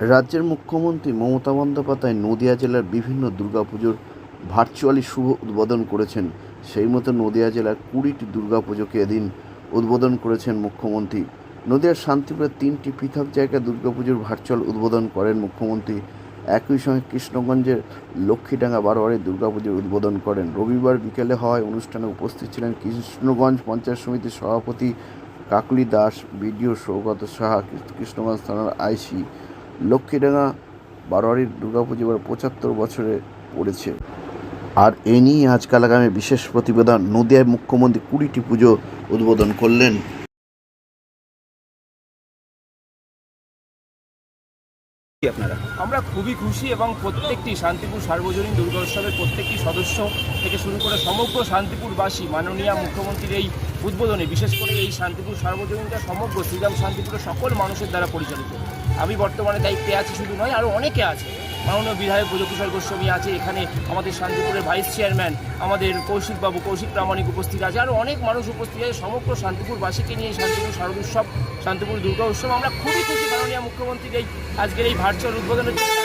রাজ্যের মুখ্যমন্ত্রী মমতা বন্দ্যোপাধ্যায় নদিয়া জেলার বিভিন্ন দুর্গাপুজোর ভার্চুয়ালি শুভ উদ্বোধন করেছেন। সেই মতো নদিয়া জেলার কুড়িটি দুর্গাপুজোকে এদিন উদ্বোধন করেছেন মুখ্যমন্ত্রী। নদিয়ার শান্তিপুরের তিনটি পৃথক জায়গায় দুর্গাপুজোর ভার্চুয়াল উদ্বোধন করেন মুখ্যমন্ত্রী। একই সঙ্গে কৃষ্ণগঞ্জের লক্ষ্মীডাঙ্গা বারোয়ারি দুর্গাপুজোর উদ্বোধন করেন। রবিবার বিকেলে হওয়ায় অনুষ্ঠানে উপস্থিত ছিলেন কৃষ্ণগঞ্জ পঞ্চায়েত সমিতির সভাপতি কাকলি দাস, বিডিও সৌগত সাহা, কৃষ্ণগঞ্জ থানার আইসি লক্ষ্মীডাঙ্গা বারোয়ারির দুর্গাপুজো এবার পঁচাত্তর বছরে পড়েছে। আর এ নিয়ে আজকাল আগামী বিশেষ প্রতিবেদন। নদিয়ায় মুখ্যমন্ত্রী কুড়িটি পুজো উদ্বোধন করলেন। আপনারা? আমরা খুবই খুশি এবং প্রত্যেকটি শান্তিপুর সার্বজনীন দুর্গোৎসবের প্রত্যেকটি সদস্য থেকে শুরু করে সমগ্র শান্তিপুরবাসী, মাননীয় মুখ্যমন্ত্রীর এই উদ্বোধনে, বিশেষ করে এই শান্তিপুর সার্বজনীনটা সমগ্র শ্রীরাম শান্তিপুরের সকল মানুষের দ্বারা পরিচালিত। আমি বর্তমানে দায়িত্বে আছি শুধু নয় আরও অনেকে আছে। মাননীয় বিধায়ক ব্রজকিশোর গোস্বামী আছে এখানে আমাদের শান্তিপুরের ভাইস চেয়ারম্যান আমাদের কৌশিকবাবু কৌশিক প্রামাণিক উপস্থিত আছে আরও অনেক মানুষ উপস্থিত আছে সমগ্র শান্তিপুরবাসীকে নিয়ে শান্তিপুর শারদ উৎসব শান্তিপুর দুর্গা উৎসব। আমরা খুবই খুশি মাননীয় মুখ্যমন্ত্রীর এই আজকের এই ভার্চুয়াল উদ্বোধনের জন্য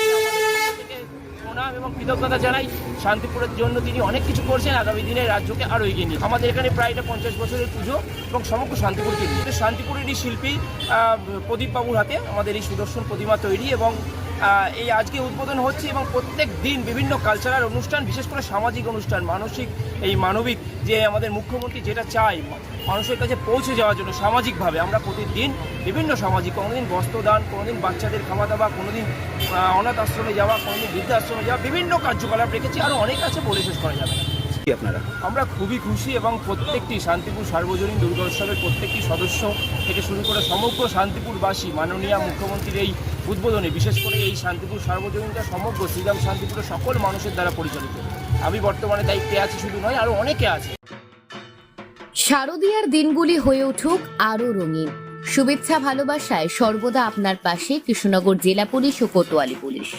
এবং কৃতজ্ঞতা জানাই। শান্তিপুরের জন্য তিনি অনেক কিছু করছেন আগামী দিনে রাজ্যকে আরও এগিয়ে নিয়ে। আমাদের এখানে প্রায় এটা পঞ্চাশ বছরের পুজো এবং সমগ্র শান্তিপুরকে নিয়ে। শান্তিপুরেরই শিল্পী আহ, প্রদীপ বাবুর হাতে আমাদের এই সুদর্শন প্রতিমা তৈরি এবং এই আজকে উদ্বোধন হচ্ছে এবং প্রত্যেক দিন বিভিন্ন কালচারাল অনুষ্ঠান, বিশেষ করে সামাজিক অনুষ্ঠান, মানসিক, এই মানবিক যে আমাদের মুখ্যমন্ত্রী যেটা চাই মানুষের কাছে পৌঁছে যাওয়ার জন্য সামাজিকভাবে আমরা প্রতিদিন বিভিন্ন সামাজিক, কোনোদিন বস্ত্রদান, কোনোদিন বাচ্চাদের খাওয়া দাওয়া, কোনোদিন অনাথ আশ্রমে যাওয়া, কোনোদিন বৃদ্ধাশ্রমে যাওয়া, বিভিন্ন কার্যকলাপ রেখেছি আরও অনেক আছে বলে শেষ করা যাবে আপনারা? আমরা খুবই খুশি এবং প্রত্যেকটি শান্তিপুর সার্বজনীন দুর্গা উৎসবের প্রত্যেকটি সদস্য থেকে শুরু করে সমগ্র শান্তিপুরবাসী মাননীয় মুখ্যমন্ত্রীর এই উদ্বোধনে বিশেষ করে এই শান্তিপুর সার্বজনীনটা সমগ্র শ্রীরাম শান্তিপুরের সকল মানুষের দ্বারা পরিচালিত। আমি বর্তমানে দায়িত্বে আছি শুধু নয় আরও অনেকে আছে। শারদীয়ার দিনগুলি হয়ে উঠুক আরও রঙিন। শুভেচ্ছা ভালোবাসায় সর্বদা আপনার পাশে কৃষ্ণনগর জেলা পুলিশ ও কোতোয়ালি পুলিশ।